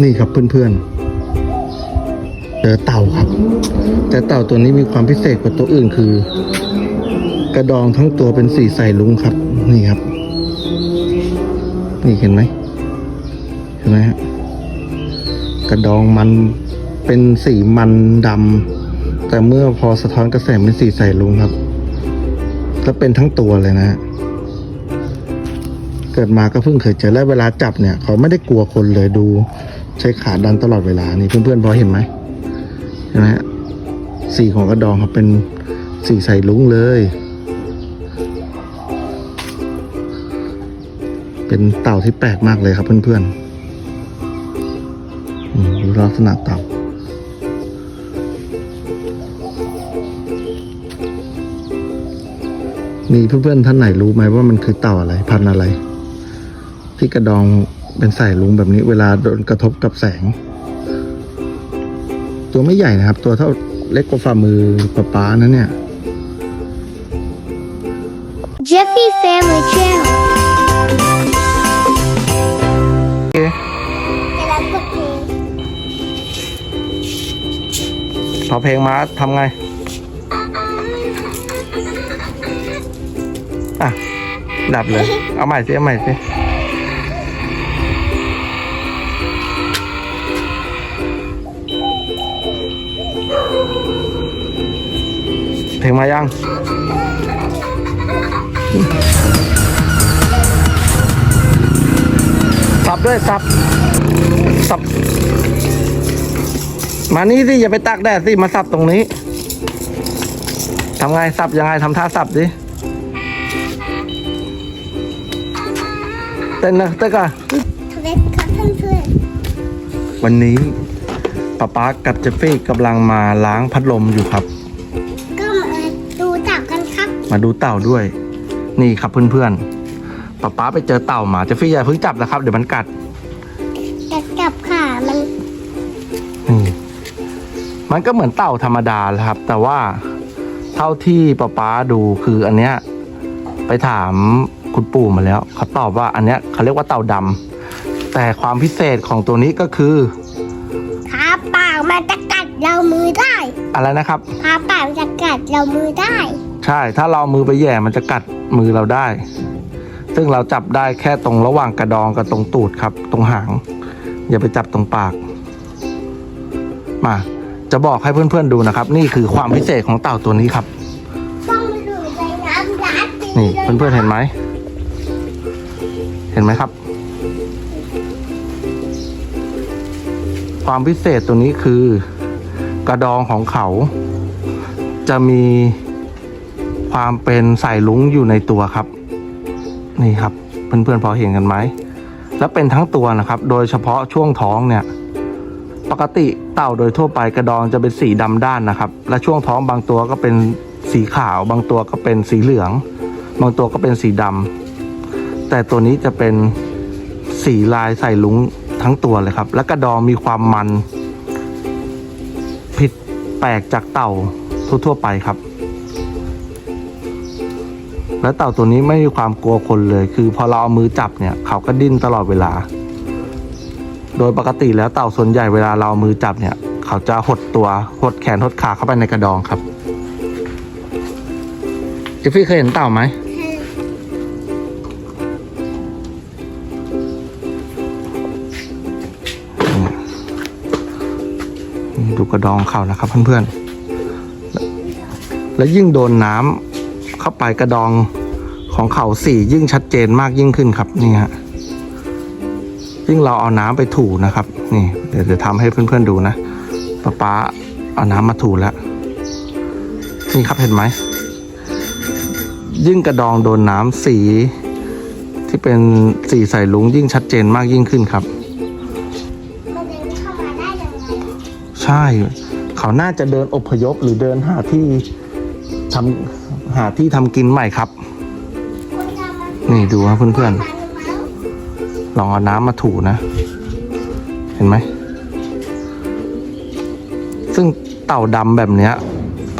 นี่ครับเพื่อนๆเจอเต่าครับ แต่เต่าตัวนี้มีความพิเศษกว่าตัวอื่นคือ กระดองทั้งตัวเป็นสีใสลุงครับ นี่ครับ นี่เห็นไหมเห็นไหมฮะกระดองมันเป็นสีมันดำแต่เมื่อพอสะท้อนกระแสเป็นสีใสลุงครับแล้วเป็นทั้งตัวเลยนะฮะเกิดมาก็เพิ่งเคยเจอและเวลาจับเนี่ย เขาไม่ได้กลัวคนเลยดู ใช้ขาดันตลอดเวลานี่เพื่อนๆพอเห็นไหมเห็นไหมฮะสีของกระดองครับเป็นสีใสลุ้งเลย เป็นเต่าที่แปลกมากเลยครับเพื่อนๆดูลักษณะเต่ามีเพื่อนๆท่านไหนรู้ไหมว่ามันคือเต่าอะไร พันธุ์อะไร ที่กระดอง เป็นสายลุงแบบนี้ เวลาโดนกระทบกับแสง ตัวไม่ใหญ่นะครับ ตัวเท่าเล็กกว่าฝ่ามือป๊าป๊านะเนี่ย Jeffy Family Channel จะรับกดเพลงพอเพลงมาทำไง อะ ดับเลย เอาใหม่สิ เอาใหม่สิ เพลงมายังสับด้วยสับสับ มานี่สิอย่าไปตากแดดสิมาสับตรงนี้ทำไงสับยังไงทำท่าสับดิเต้นนะเต้นก่อนทเวสครับเพื่อนวันนี้ป๊าป๊ากับเจฟฟี่กำลังมาล้างพัดลมอยู่ครับ มาดูเต่าด้วย นี่ครับเพื่อนๆป๊าป๊าไปเจอเต่ามาเจฟฟี่อย่าเพิ่งจับนะครับ เดี๋ยวมันกัดจะจับขามันนี่มันก็เหมือนเต่าธรรมดาแหละครับ แต่ว่าเท่าที่ป๊าป๊าดูคืออันเนี้ยไปถามคุณปู่มาแล้วเขาตอบว่าอันเนี้ยเขาเรียกว่าเต่าดำแต่ความพิเศษของตัวนี้ก็คือขาปากมันจะกัดเรามือได้ อะไรนะครับขาปากมันจะกัดเรามือได้ ใช่ ถ้าเรามือไปแย่มันจะกัดมือเราได้ ซึ่งเราจับได้แค่ตรงระหว่างกระดองกับตรงตูดครับ ตรงหาง อย่าไปจับตรงปาก มา จะบอกให้เพื่อนๆดูนะครับ นี่คือความพิเศษของเต่าตัวนี้ครับ ต้องดูในน้ำร้านตีนี่เลยเพื่อนๆเห็นไหม เห็นไหมครับ ความพิเศษตัวนี้คือกระดองของเขา จะมี ความเป็นสายลุงอยู่ในตัวครับ นี่ครับ เพื่อนๆพอเห็นกันไหมและเป็นทั้งตัวนะครับ โดยเฉพาะช่วงท้องเนี่ย ปกติเต่าโดยทั่วไปกระดองจะเป็นสีดำด้านนะครับ และช่วงท้องบางตัวก็เป็นสีขาว บางตัวก็เป็นสีเหลือง บางตัวก็เป็นสีดำแต่ตัวนี้จะเป็นสีลายใส่ลุงทั้งตัวเลยครับ และกระดองมีความมัน ผิดแปลกจากเต่าทั่วๆไปครับ และเต่าตัวนี้ไม่มีความกลัวคนเลย คือพอเราเอามือจับเนี่ย เขาก็ดิ้นตลอดเวลา โดยปกติแล้วเต่าส่วนใหญ่เวลาเราเอามือจับเนี่ย เขาจะหดตัวหดแขนหดขาเข้าไปในกระดองครับเจฟฟี่เคยเห็นเต่าไหมดูกระดองเขานะครับเพื่อนๆ และยิ่งโดนน้ำ เข้าไปกระดองของเขาสียิ่งชัดเจนมากยิ่งขึ้นครับนี่ฮะยิ่งเราเอาน้ำไปถูนะครับ นี่ เดี๋ยวจะทำให้เพื่อนๆดูนะป๊าป๊าเอาน้ำมาถูแล้วนี่ครับเห็นไหมยิ่งกระดองโดนน้ำสี ที่เป็นสีใสลุงยิ่งชัดเจนมากยิ่งขึ้นครับใช่ เขาน่าจะเดินอพยพหรือเดินหาที่ทำ หาที่ทำกินใหม่ครับคนจะมานี่ดูนะเพื่อนมาดูมั้งๆลองเอาน้ำมาถูนะ เห็นไหม ซึ่งเต่าดำแบบเนี้ย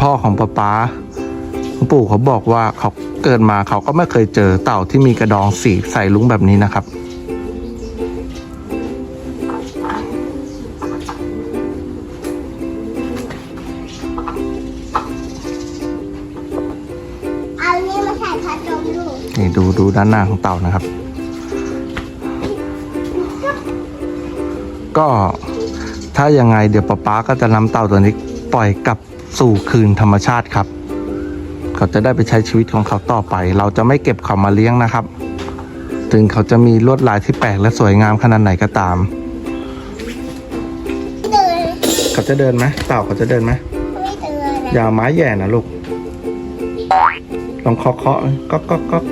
พ่อของป๊าป๊าคุณปู่เขาบอกว่าเขาเกิดมาเขาก็ไม่เคยเจอเต่าที่มีกระดองสีใสลุ้งแบบนี้นะครับ ดูดูด้านหน้าของเต่านะครับ ก็ถ้ายังไงเดี๋ยวป๊าป๊าก็จะนำเต่าตัวนี้ปล่อยกลับสู่คืนธรรมชาติครับ เขาจะได้ไปใช้ชีวิตของเขาต่อไป เราจะไม่เก็บเขามาเลี้ยงนะครับ ถึงเขาจะมีลวดลายที่แปลกและสวยงามขนาดไหนก็ตามเดินเขาจะเดินไหมเต่าเขาจะเดินไหมไม่เดินอย่าเอาไม้แหย่นะลูกลองเคาะเคาะก็ก็ก็ระ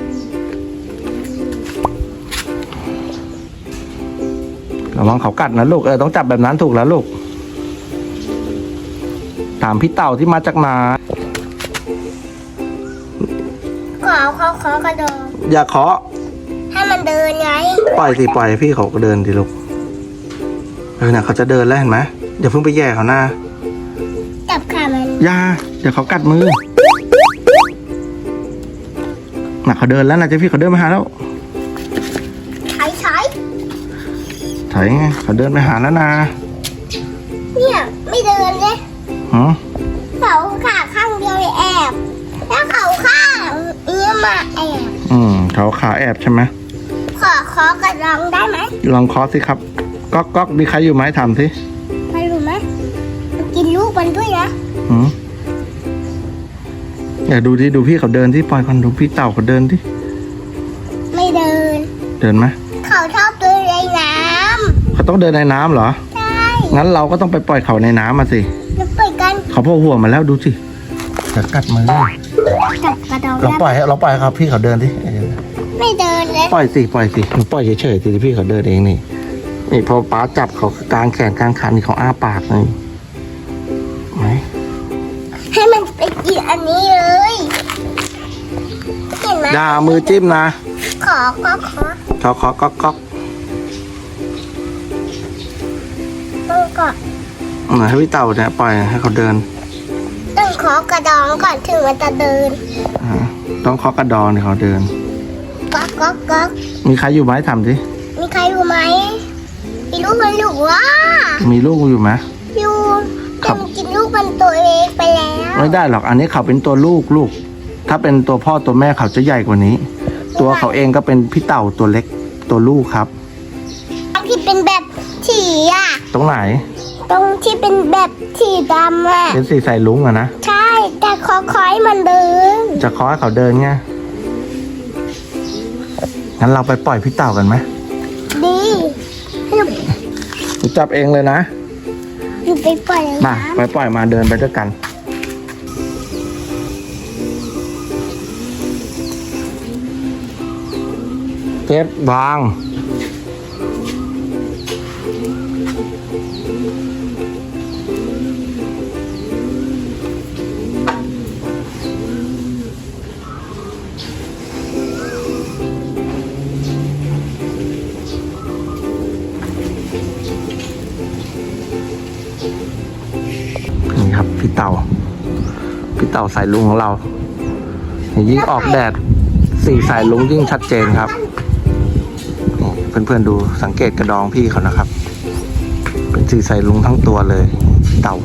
วังเขากัดนะลูกเออต้องจับแบบนั้นถูกแล้วลูก ถามพี่เต่าที่มาจากนาขอขอขอกระโดดอย่าเคาะให้มันเดินไงปล่อยสิปล่อยให้พี่เขาก็เดินดิลูกเออเนี่ยเขาจะเดินแล้วเห็นไหมอย่าเพิ่งไปแย่เขาหน้าจับขามันอย่าเดี๋ยวเขากัดมือน่ะเขาเดินแล้วนะเจ้าพี่เขาเดินมาหาแล้ว ถอยไงเขาเดินไปหาแล้วนะเนี่ยไม่เดินเลยหือเขาขาข้างเดียวเลยแอบ แล้วเขาข้างนี้มาแอบอืมเขาขาแอบใช่ไหมขอขอกระดองได้ไหมลองเคอสิครับก๊อกก๊อกมีใครอยู่ไหมถามสิไม่รู้ไหมมันกินลูกมันด้วยนะหืมอย่าดูที่ดูพี่เขาเดินที่ปล่อยคนดูพี่เต่าเขาเดินที่ไม่เดิน เดินไหม เขาชอบเดินในน้เขาต้องเดินในน้ำเหรอำใช่งั้นเราก็ต้องไปปล่อยเขาในน้ำมาสิ แล้วเปิดกันเขาโผล่หัวมาแล้วดูสิจะกัดมือจับกระดองเราปล่อยให้เราปล่อยให้ครับพี่เขาเดินดิเออไม่เดินเลยปล่อยสิปล่อยสิหนูปล่อยเฉยๆสิพี่เขาเดินเองนี่ นี่พอป้าจับเขากลางแขนกลางขานี่เขาอ้าปากเลยไหมให้มันไปกินอันนี้เลยเห็นไหมอย่าเอามือจิ้มนะขอก็ขอ เขาเคาะก๊อกก๊อกต้องก่อนอืมให้พี่เต่าเนี่ยปล่อยให้เขาเดินต้องขอกระดองก่อนถึงมันจะเดินอ่าต้องเคาะกระดองให้เขาเดิน ก๊อกก๊อกก๊อกมีใครอยู่ไหมทำสิมีใครอยู่ไหมมีลูกมันอยู่ว่ามีลูกอยู่ไหมอยู่ครัแต่บ มันกินลูกมันตัวเองไปแล้วไม่ได้หรอกอันนี้เขาเป็นตัวลูกลูก ถ้าเป็นตัวพ่อตัวแม่เขาจะใหญ่กว่านี้ ตัวเขาเองก็เป็นพี่เต่าตัวเล็กตัวลูกครับ ตรงที่เป็นแบบฉี่อะ ตรงไหน ตรงที่เป็นแบบฉี่ดำอะ เป็นสีใส่ลุงอะนะ ใช่ แต่ขอคอยมันเดิน จะเคาะให้เขาเดินไง งั้นเราไปปล่อยพี่เต่ากันไหมดีให้หนูหนูจับเองเลยนะหนูไปปล่อยในมาน้ำไปปล่อยมาเดินไปด้วยกัน เทปวาง นี่ครับ พี่เต่า พี่เต่าสายลุงของเรา ยิ่งออกแดดสีสายลุงยิ่งชัดเจนครับ เพื่อนๆดูสังเกตกระดองพี่เขานะครับ เป็นสีสลุงทั้งตัวเลย เต่า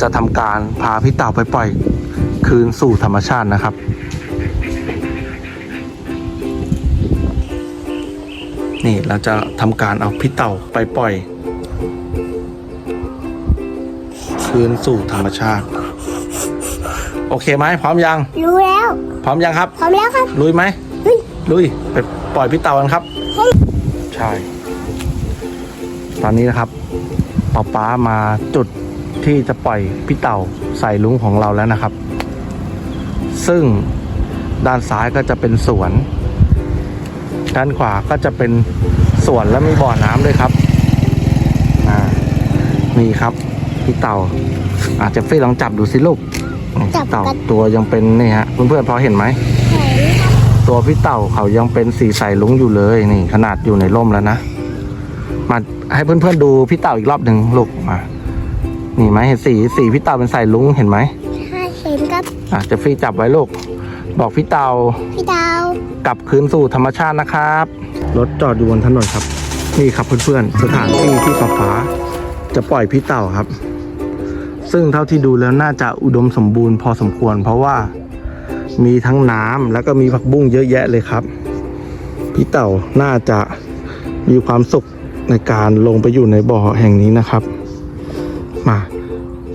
จะทำการพาพี่เต่าไปปล่อยคืนสู่ธรรมชาตินะครับ นี่เราจะทำการเอาพี่เต่าไปปล่อย คืนสู่ธรรมชาติ โอเคไหมพร้อมยัง รู้แล้ว พร้อมยังครับ พร้อมแล้วครับ ลุยไหมเฮ้ยลุยไปปล่อยพี่เต่ากันครับเฮ้ยใช่ ตอนนี้นะครับป๊าป๊ามาจุดที่จะปล่อยพี่เต่าใส่ลุงของเราแล้วนะครับ ซึ่งด้านซ้ายก็จะเป็นสวน ด้านขวาก็จะเป็นสวนและมีบ่อน้ำด้วยครับอ่านี่ครับ พี่เต่าอาจจะฟี่ลองจับดูสิลูกนี่จับ เต่ากันตัวยังเป็นนี่ฮะเพื่อนๆพอเห็นไหมไหนครับตัวพี่เต่าเขายังเป็นสีใสลุงอยู่เลยนี่ ขนาดอยู่ในร่มแล้วนะมาให้เพื่อนๆดูพี่เต่าอีกรอบหนึ่งลูกมานี่ไหมเห็นสีสีพี่เต่าเป็นใสลุงเห็นไหมใช่เห็นครับอะจะฟี่จับไว้ลูกบอกพี่เต่าพี่ดาวกลับคืนสู่ธรรมชาตินะครับ รถจอดอยู่บนถนนครับ นี่ครับเพื่อนๆสถานที่ที่ฟ้าฟ้าจะปล่อยพี่เต่าครับ ซึ่งเท่าที่ดูแล้วน่าจะอุดมสมบูรณ์พอสมควร เพราะว่ามีทั้งน้ำแล้วก็มีผักบุ้งเยอะแยะเลยครับ พี่เต่าน่าจะมีความสุขในการลงไปอยู่ในบ่อแห่งนี้นะครับ มา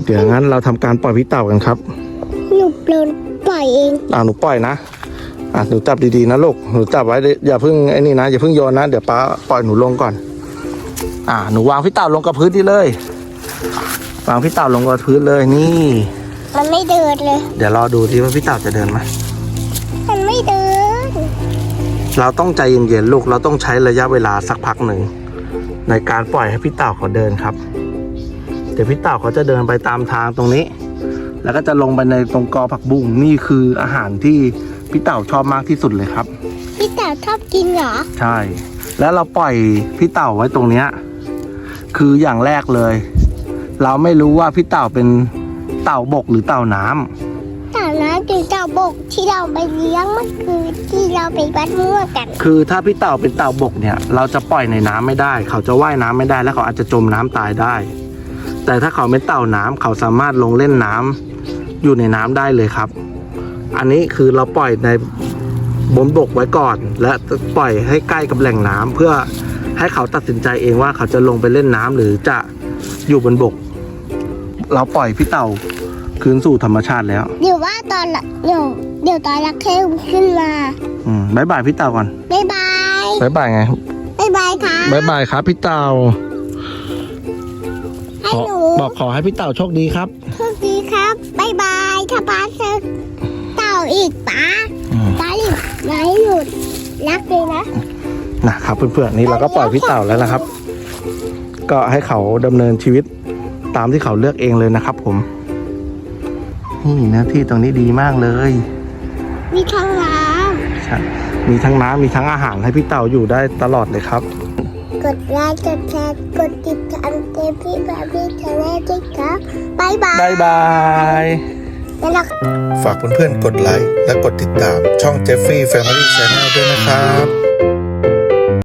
เดี๋ยวงั้นเราทำการปล่อยพี่เต่ากันครับหนูโดนปล่อยเองอ่าหนูปล่อยนะอะหนูจับดีๆนะลูกหนูจับไว้ดิอย่าเพิ่งไอ้นี่นะอย่าเพิ่งโยนนะเดี๋ยวป้าปล่อยหนูลงก่อน อ่าหนูวางพี่เต่าลงกับพื้นที่เลย วางพี่เต่าลงกับพื้นเลยนี่ มันไม่เดินเลย เดี๋ยวรอดูที่ว่าพี่เต่าจะเดินไหมมันไม่เดิน เราต้องใจเย็นๆลูกเราต้องใช้ระยะเวลาสักพักหนึ่ง ในการปล่อยให้พี่เต่าเขาเดินครับ เดี๋ยวพี่เต่าเขาจะเดินไปตามทางตรงนี้ แล้วก็จะลงไปในตรงกอผักบุ้งนี่คืออาหารที่พี่เต่าชอบมากที่สุดเลยครับ พี่เต่าชอบกินเหรอ ใช่ แล้วเราปล่อยพี่เต่าไว้ตรงเนี้ยคืออย่างแรกเลย เราไม่รู้ว่าพี่เต่าเป็นเต่าบกหรือเต่าน้ำเต่าน้ำหรือเต่าบกที่เราไปเลี้ยงเมื่อคืนที่เราไปวัดมั่วกันคือถ้าพี่เต่าเป็นเต่าบกเนี่ย เราจะปล่อยในน้ำไม่ได้ เขาจะว่ายน้ำไม่ได้ และเขาอาจจะจมน้ำตายได้ แต่ถ้าเขาเป็นเต่าน้ำเขาสามารถลงเล่นน้ำอยู่ในน้ำได้เลยครับ อันนี้คือเราปล่อยในบนบกไว้ก่อน และปล่อยให้ใกล้กับแหล่งน้ำเพื่อให้เขาตัดสินใจเองว่าเขาจะลงไปเล่นน้ำหรือจะอยู่บนบก เราปล่อยพี่เต่าคืนสู่ธรรมชาติแล้ว เดี๋ยวว่าตอนละเดี๋ยวเดี๋ยวตอนละเข้มขึ้นมาอืมบายบายพี่เต่าก่อนบ๊ายบายบายบายไงบ๊ายบายค่ะบายบายครับพี่เต่าให้ขอหนูบอกขอให้พี่เต่าโชคดีครับ โชคดีครับบ๊ายบายถ้าป้าเจอเต่าอีกป้าอืม ป้าหยุดไว้หยุดรักเลยนะ นะครับเพื่อนๆนี่เราก็ปล่อยพี่เต่าแล้วนะครับ ก็ให้เขาดำเนินชีวิตตามที่เขาเลือกเองเลยนะครับ ผมนี่เนื้อที่ตรงนี้ดีมากเลย มีทางน้ใช่มีทั้งน้ำมีทั้งอาหารให้พี่เต่าอยู่ได้ตลอดเลยครับำกดไลค์กดแชร์กดติดตามเจพี่บาร์บี้ชาแนลด้วยครับบ๊ายบายบายบายแล้วเราฝากเพื่อนๆกดไลค์และกดติดตามช่อง Jeffrey Family Channel ด้วยนะครับ